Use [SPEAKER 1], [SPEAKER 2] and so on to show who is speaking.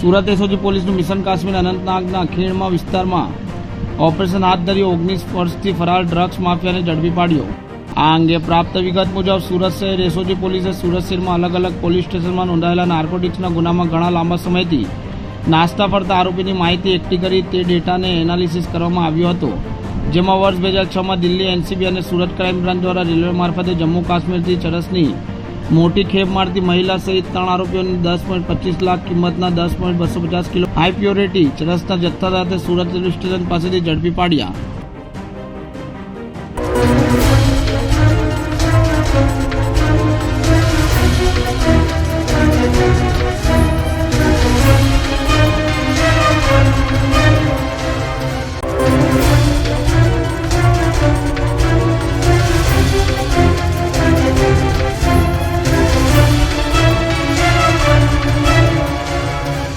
[SPEAKER 1] Surat SOG પોલીસનું mission Kashmir અનંતનાગના ખીણમાં વિસ્તારમાં ઓપરેશન હાથ ધર્યું. ઓગણીસ વર્ષથી ફરાર ડ્રગ્સ માફિયાને ઝડપી પાડ્યો. આ અંગે પ્રાપ્ત વિગત મુજબ સુરત શહેર એસઓજી પોલીસે સુરત શહેરમાં અલગ અલગ પોલીસ સ્ટેશનમાં નોંધાયેલા નાર્કોટિક્સના ગુનામાં ઘણા લાંબા સમયથી નાસ્તા ફરતા આરોપીની માહિતી એકઠી કરી તે ડેટાને એનાલિસિસ કરવામાં આવ્યો હતો. જેમાં વર્ષ બે હજાર છમાં દિલ્હી એનસીબી અને સુરત ક્રાઇમ બ્રાન્ચ દ્વારા રેલવે મારફતે જમ્મુ કાશ્મીરથી ચરસની મોટી ખેપ મારતી મહિલા સહિત ત્રણ આરોપીઓની દસ પોઈન્ટ પચીસ લાખ કિંમતના દસ પોઈન્ટ બસો પચાસ કિલો હાઈ પ્યોરિટી ચરસના જથ્થા સાથે સુરત રેલવે સ્ટેશન પાસેથી ઝડપી પાડ્યા.